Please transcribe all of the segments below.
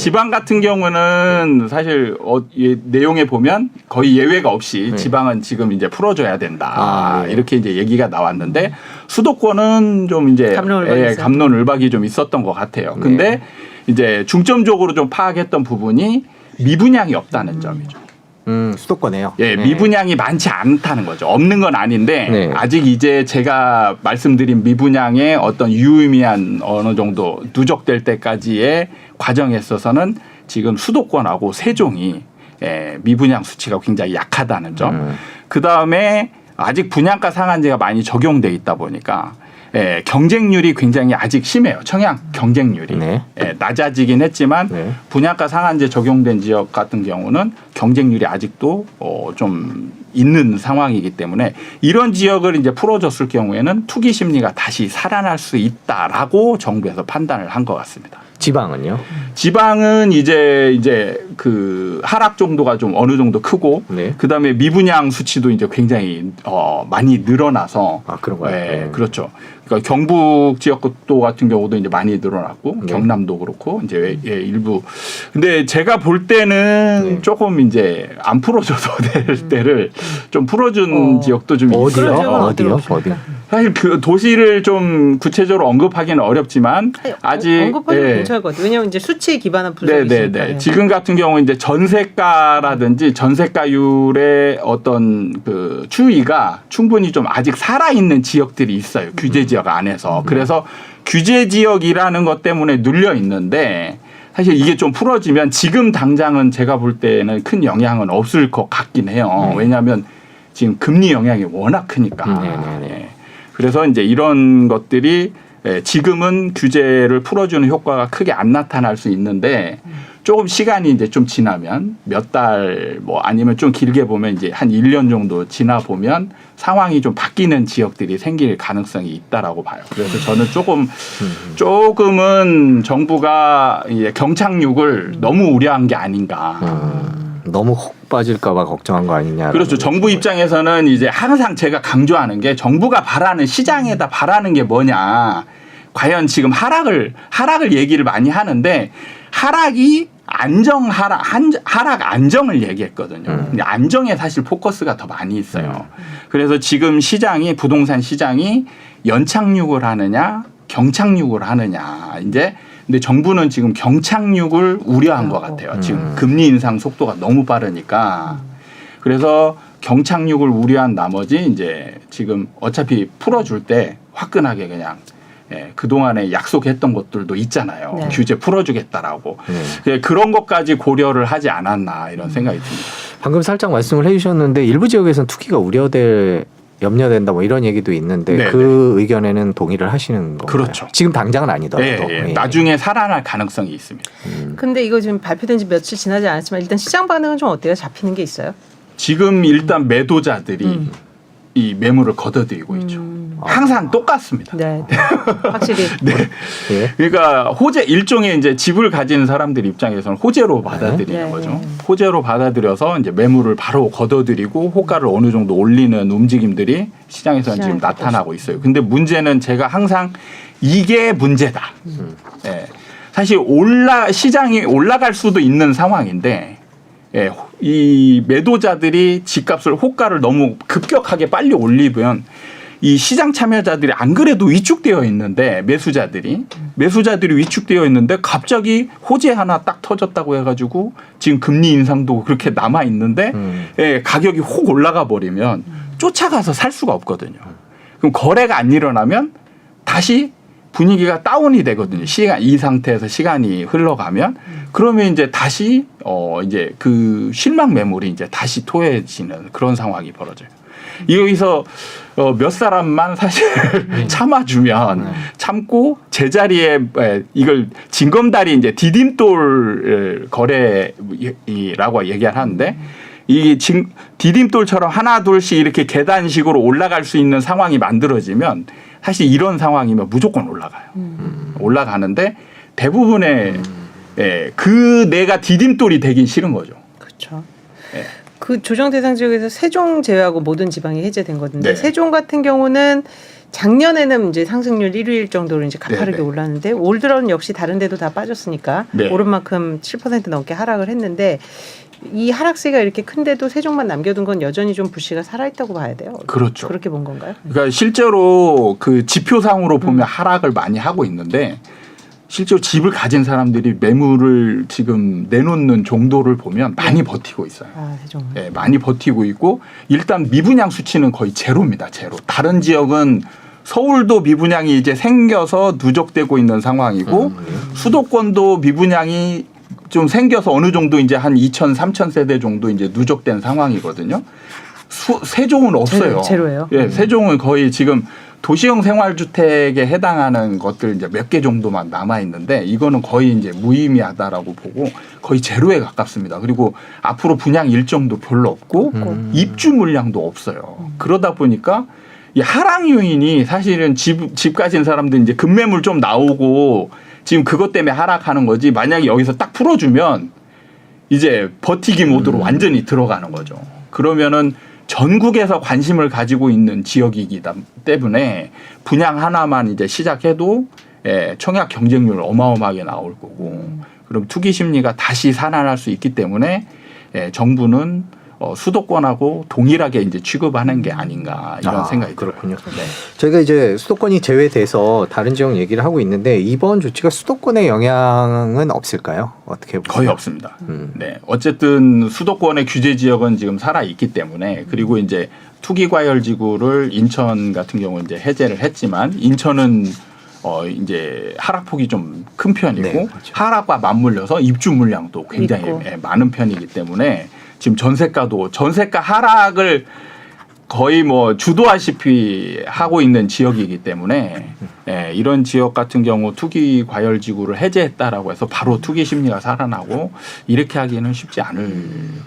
지방 같은 경우는 사실 어, 예, 내용에 보면 거의 예외가 없이 네. 지방은 지금 이제 풀어줘야 된다 아, 네. 이렇게 이제 얘기가 나왔는데 수도권은 좀 이제 갑론을박이 예. 갑론을박이 좀 있었던 것 같아요. 네. 근데 이제 중점적으로 좀 파악했던 부분이 미분양이 없다는 점이죠. 음, 수도권에요. 예, 네. 미분양이 많지 않다는 거죠. 없는 건 아닌데 네. 아직 이제 제가 말씀드린 미분양의 어떤 유의미한 어느 정도 누적될 때까지의 과정에 있어서는 지금 수도권하고 세종이 예, 미분양 수치가 굉장히 약하다는 점. 음. 그 다음에 아직 분양가 상한제가 많이 적용돼 있다 보니까 예, 경쟁률이 굉장히 아직 심해요. 청약 경쟁률이 네. 예, 낮아지긴 했지만 네. 분양가 상한제 적용된 지역 같은 경우는 경쟁률이 아직도 어, 좀 있는 상황이기 때문에 이런 지역을 이제 풀어줬을 경우에는 투기 심리가 다시 살아날 수 있다라고 정부에서 판단을 한 것 같습니다. 지방은요? 지방은 이제 이제 그 하락 정도가 좀 어느 정도 크고 네. 그다음에 미분양 수치도 이제 굉장히 어 많이 늘어나서 아, 그런가요? 예, 네. 그렇죠. 그러니까 경북 지역도 같은 경우도 이제 많이 늘어났고 네. 경남도 그렇고 이제 예, 일부 근데 제가 볼 때는 네. 조금 이제 안 풀어줘도 될 때를 좀 풀어준 음. 어. 지역도 좀 어디요? 있어요. 어디요? 어디로 어디? 사실 그 도시를 좀 구체적으로 언급하기는 어렵지만 아직 언급하면 예. 괜찮을 것 같아요. 왜냐하면 이제 수치에 기반한 분석이 있으니까. 네네네. 지금 같은 경우 이제 전세가라든지 전세가율의 어떤 그 추이가 충분히 좀 아직 살아 있는 지역들이 있어요. 규제 지역 안에서. 그래서 규제 지역이라는 것 때문에 눌려 있는데 사실 이게 좀 풀어지면 지금 당장은 제가 볼 때는 큰 영향은 없을 것 같긴 해요. 네. 왜냐하면 지금 금리 영향이 워낙 크니까. 음, 네네 네. 예. 그래서 이제 이런 것들이 예, 지금은 규제를 풀어주는 효과가 크게 안 나타날 수 있는데 조금 시간이 이제 좀 지나면 몇 달 뭐 아니면 좀 길게 보면 이제 한 1년 정도 지나 보면 상황이 좀 바뀌는 지역들이 생길 가능성이 있다라고 봐요. 그래서 저는 조금 조금은 정부가 경착륙을 너무 우려한 게 아닌가. 음, 너무 혹 빠질까봐 걱정한 거 아니냐. 그렇죠. 정부 입장에서는 이제 항상 제가 강조하는 게 정부가 바라는 시장에다 바라는 게 뭐냐. 과연 지금 하락을 하락을 얘기를 많이 하는데 하락이 안정 하락 한, 하락 안정을 얘기했거든요. 음. 근데 안정에 사실 포커스가 더 많이 있어요. 그래서 지금 시장이 부동산 시장이 연착륙을 하느냐 경착륙을 하느냐 이제 근데 정부는 지금 경착륙을 우려한 것 같아요. 지금 음. 금리 인상 속도가 너무 빠르니까 그래서 경착륙을 우려한 나머지 이제 지금 어차피 풀어줄 때 화끈하게 그냥 예, 그동안에 약속했던 것들도 있잖아요. 네. 규제 풀어주겠다라고. 네. 그- 그런 것까지 고려를 하지 않았나 이런 생각이 듭니다. 방금 살짝 말씀을 해주셨는데 일부 지역에서는 투기가 우려될 염려된다 뭐 이런 얘기도 있는데 네, 그 의견에는 동의를 하시는 건가요? 그렇죠. 지금 당장은 아니더라도. 예, 예. 예. 나중에 살아날 가능성이 있습니다. 음. 근데 이거 지금 발표된 지 며칠 지나지 않았지만 일단 시장 반응은 좀 어때요? 잡히는 게 있어요? 지금 일단 매도자들이 음. 이 매물을 걷어들이고 있죠. 음. 항상 똑같습니다. 네. 네. 확실히 네. 예. 그러니까 호재 일종의 이제 집을 가진 사람들 입장에서는 호재로 받아들이는 네. 거죠. 네. 호재로 받아들여서 이제 매물을 바로 걷어들이고 호가를 어느 정도 올리는 움직임들이 시장에서는 지금 나타나고 있어요. 근데 문제는 제가 항상 이게 문제다. 음. 예. 사실 올라 시장이 올라갈 수도 있는 상황인데 예, 호- 이 매도자들이 집값을 호가를 너무 급격하게 빨리 올리면 이 시장 참여자들이 안 그래도 위축되어 있는데 매수자들이 매수자들이 위축되어 있는데 갑자기 호재 하나 딱 터졌다고 해가지고 지금 금리 인상도 그렇게 남아 있는데 음. 예, 가격이 혹 올라가 버리면 쫓아가서 살 수가 없거든요. 그럼 거래가 안 일어나면 다시 분위기가 다운이 되거든요. 시간 이 상태에서 시간이 흘러가면 그러면 이제 다시 어 이제 그 실망 매물이 이제 다시 토해지는 그런 상황이 벌어져요. 여기서 어, 몇 사람만 사실 참아주면 참고 제자리에 에, 이걸 징검다리 이제 디딤돌 에, 거래라고 얘기를 하는데 이게 징, 디딤돌처럼 하나 둘씩 이렇게 계단식으로 올라갈 수 있는 상황이 만들어지면 사실 이런 상황이면 무조건 올라가요. 올라가는데 대부분의 예, 그 내가 디딤돌이 되긴 싫은 거죠. 예. 그 조정 대상 지역에서 세종 제외하고 모든 지방이 해제된 건데 네. 세종 같은 경우는 작년에는 이제 상승률 1위일 정도로 이제 가파르게 네네. 올랐는데 올 들어는 역시 다른 데도 다 빠졌으니까 네. 오른 만큼 7% 넘게 하락을 했는데 이 하락세가 이렇게 큰데도 세종만 남겨둔 건 여전히 좀 부시가 살아있다고 봐야 돼요. 그렇죠. 그렇게 본 건가요? 그러니까 실제로 그 지표상으로 보면 하락을 많이 하고 있는데 실제로 집을 가진 사람들이 매물을 지금 내놓는 정도를 보면 많이 버티고 있어요. 아 세종. 예, 많이 버티고 있고 일단 미분양 수치는 거의 제로입니다. 제로. 다른 지역은 서울도 미분양이 이제 생겨서 누적되고 있는 상황이고 수도권도 미분양이 좀 생겨서 어느 정도 이제 한 2천, 3천 세대 정도 이제 누적된 상황이거든요. 수, 세종은 없어요. 제로, 제로예요? 예, 음. 세종은 거의 지금 도시형 생활주택에 해당하는 것들 이제 몇 개 정도만 남아 있는데 이거는 거의 이제 무의미하다라고 보고 거의 제로에 가깝습니다. 그리고 앞으로 분양 일정도 별로 없고 음. 입주 물량도 없어요. 그러다 보니까 이 하락 요인이 사실은 집, 집 가진 사람들 이제 급매물 좀 나오고 지금 그것 때문에 하락하는 거지 만약에 여기서 딱 풀어주면 이제 버티기 모드로 완전히 들어가는 거죠. 그러면은 전국에서 관심을 가지고 있는 지역이기 때문에 분양 하나만 이제 시작해도 예, 청약 경쟁률 어마어마하게 나올 거고 그럼 투기 심리가 다시 살아날 수 있기 때문에 예, 정부는 어, 수도권하고 동일하게 이제 취급하는 게 아닌가 이런 아, 생각이 그렇군요. 들어요. 네. 저희가 이제 수도권이 제외돼서 다른 지역 얘기를 하고 있는데 이번 조치가 수도권에 영향은 없을까요? 어떻게 보세요? 거의 없습니다. 음. 네. 어쨌든 수도권의 규제 지역은 지금 살아 있기 때문에 그리고 이제 투기 과열 지구를 인천 같은 경우 이제 해제를 했지만 인천은 어 이제 하락폭이 좀 큰 편이고 네, 그렇죠. 하락과 맞물려서 입주 물량도 굉장히 있고. 예, 많은 편이기 때문에 지금 전세가도 전세가 하락을 거의 뭐 주도하시피 하고 있는 지역이기 때문에 예, 이런 지역 같은 경우 투기 과열 지구를 해제했다라고 해서 바로 투기 심리가 살아나고 이렇게 하기는 쉽지 않을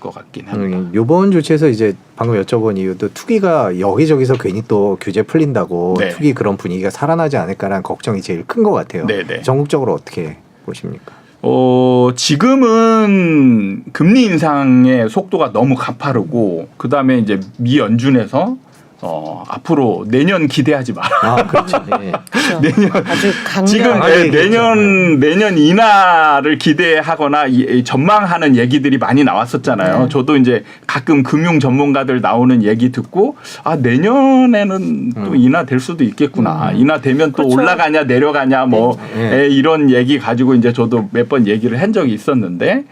것 같긴 합니다. 음, 요번 조치에서 이제 방금 여쭤본 이유도 투기가 여기저기서 괜히 또 규제 풀린다고 네. 투기 그런 분위기가 살아나지 않을까라는 걱정이 제일 큰 것 같아요. 네 네. 전국적으로 어떻게 보십니까? 어, 지금은 금리 인상의 속도가 너무 가파르고 그 다음에 이제 미 연준에서 어, 앞으로 내년 기대하지 마라. 아, 그렇죠. 네. 그렇죠. 내년 아주 강력. 지금 강하게 예, 얘기했죠. 내년 내년 인하를 기대하거나 이- 이 전망하는 얘기들이 많이 나왔었잖아요. 네. 저도 이제 가끔 금융 전문가들 나오는 얘기 듣고 아 내년에는 또 음. 인하 될 수도 있겠구나. 인하 되면 또 그렇죠. 올라가냐 내려가냐 뭐 네. 예, 이런 얘기 가지고 이제 저도 몇 번 얘기를 한 적이 있었는데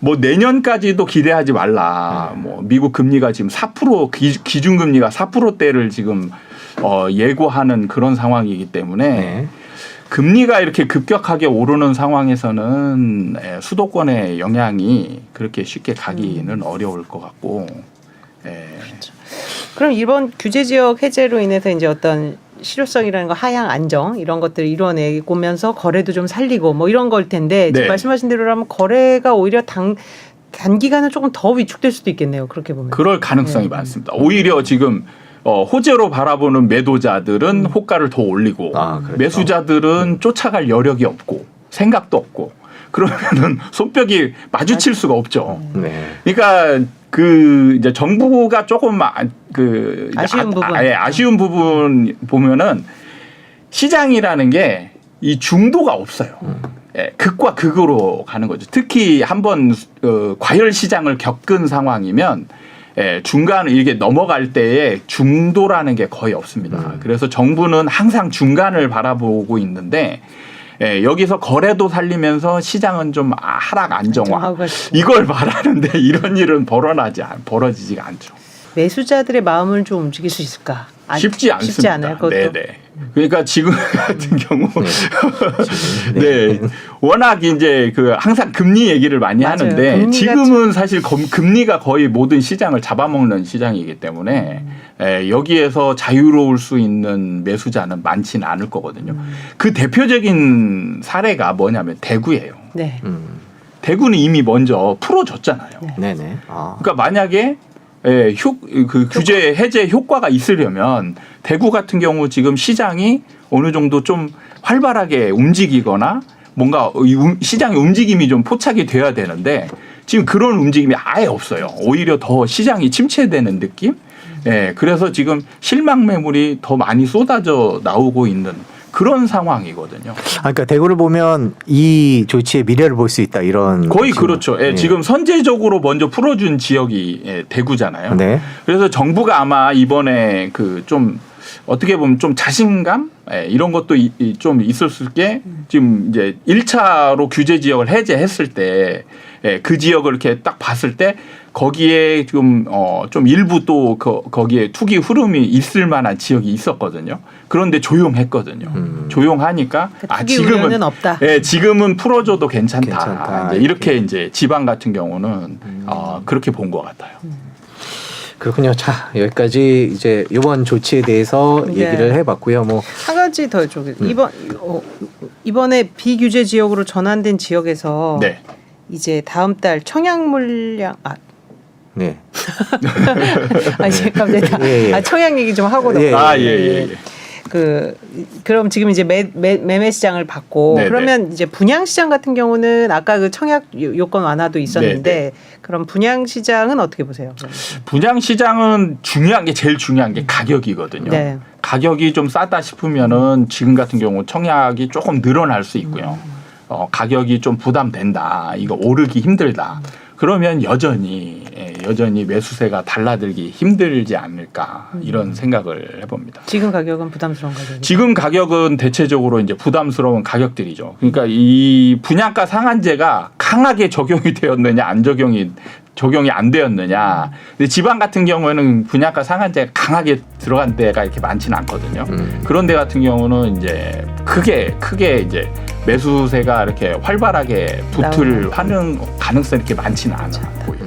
뭐 내년까지도 기대하지 말라. 네. 뭐 미국 금리가 지금 4% 기, 기준 금리가 4%대를 지금 어, 예고하는 그런 상황이기 때문에 네. 금리가 이렇게 급격하게 오르는 상황에서는 예, 수도권의 영향이 그렇게 쉽게 가기는 음. 어려울 것 같고 예. 그럼 이번 규제 지역 해제로 인해서 이제 어떤 실효성이라는 거 하향 안정 이런 것들을 이뤄내고면서 거래도 좀 살리고 뭐 이런 걸 텐데 네. 말씀하신 대로라면 거래가 오히려 당 단기간은 조금 더 위축될 수도 있겠네요. 그렇게 보면. 그럴 가능성이 네. 많습니다. 오히려 지금 어, 호재로 바라보는 매도자들은 호가를 더 올리고 아, 그렇죠. 매수자들은 쫓아갈 여력이 없고 생각도 없고 그러면은 손뼉이 마주칠 수가 없죠. 네. 그러니까 그 이제 정부가 조금 아- 그 아쉬운 아, 부분. 아, 예, 아쉬운 부분 보면은 시장이라는 게 이 중도가 없어요. 예, 극과 극으로 가는 거죠. 특히 한번 어, 과열 시장을 겪은 상황이면 예, 중간 이게 넘어갈 때에 중도라는 게 거의 없습니다. 음. 그래서 정부는 항상 중간을 바라보고 있는데 예, 여기서 거래도 살리면서 시장은 좀 아, 하락 안정화. 이걸 말하는데 이런 일은 벌어나지 않, 벌어지지가 않죠. 매수자들의 마음을 좀 움직일 수 있을까? 안- 쉽지 않습니다. 쉽지 않아요. 그것도. 네네. 그러니까 지금 같은 경우 네. 네. 워낙 이제 그 항상 금리 얘기를 많이 맞아요. 하는데 금리가 지금은 사실 검- 금리가 거의 모든 시장을 잡아먹는 시장이기 때문에 음. 에, 여기에서 자유로울 수 있는 매수자는 많지는 않을 거거든요. 음. 그 대표적인 사례가 뭐냐면 대구예요. 네. 음. 대구는 이미 먼저 풀어줬잖아요. 네네. 아. 그러니까 만약에 예, 효, 그 규제 해제 효과가 있으려면 대구 같은 경우 지금 시장이 어느 정도 좀 활발하게 움직이거나 뭔가 시장의 움직임이 좀 포착이 돼야 되는데 지금 그런 움직임이 아예 없어요. 오히려 더 시장이 침체되는 느낌? 예, 그래서 지금 실망 매물이 더 많이 쏟아져 나오고 있는 그런 상황이거든요. 아, 그러니까 대구를 보면 이 조치의 미래를 볼 수 있다 이런 거의 지금. 그렇죠. 예, 예. 지금 선제적으로 먼저 풀어준 지역이 예, 대구잖아요. 네. 그래서 정부가 아마 이번에 그 좀 어떻게 보면 좀 자신감 예, 이런 것도 이- 이- 좀 있었을 게 지금 이제 1차로 규제 지역을 해제했을 때 예, 그 지역을 이렇게 딱 봤을 때 거기에 좀, 어, 좀 일부 또 거, 거기에 투기 흐름이 있을 만한 지역이 있었거든요. 그런데 조용했거든요. 음. 조용하니까 그 아, 지금은 없다. 예, 지금은 풀어줘도 괜찮다. 괜찮다, 이제 이렇게 이렇게. 이제 지방 같은 경우는 음. 어, 그렇게 본 것 같아요. 그렇군요. 자 여기까지 이제 이번 조치에 대해서 네. 얘기를 해봤고요. 뭐 한 가지 더 여쭤볼게요. 음. 이번 어, 이번에 비규제 지역으로 전환된 지역에서 네. 이제 다음 달 청약 물량 아 네. 아니 잠깐만 예, 예. 아 청약 얘기 좀 하고 예, 아, 예, 예, 예. 그 그럼 지금 이제 매, 매, 매매 시장을 받고 네네. 그러면 이제 분양 시장 같은 경우는 아까 그 청약 요- 요건 완화도 있었는데 네네. 그럼 분양 시장은 어떻게 보세요? 분양 시장은 중요한 게 제일 중요한 게 가격이거든요. 네. 가격이 좀 싸다 싶으면은 지금 같은 경우 청약이 조금 늘어날 수 있고요. 어, 가격이 좀 부담된다. 이거 오르기 힘들다. 그러면 여전히 예, 여전히 매수세가 달라들기 힘들지 않을까 이런 생각을 해봅니다. 지금 가격은 부담스러운 가격이. 지금 가격은 대체적으로 이제 부담스러운 가격들이죠. 그러니까 이 분양가 상한제가 강하게 적용이 되었느냐 안 적용이 적용이 안 되었느냐. 근데 지방 같은 경우에는 분양가 상한제가 강하게 들어간 데가 이렇게 많지는 않거든요. 음. 그런 데 같은 경우는 이제 크게 크게 이제 매수세가 이렇게 활발하게 붙을 나오는. 하는 가능성이 이렇게 많지는 않아 보여요.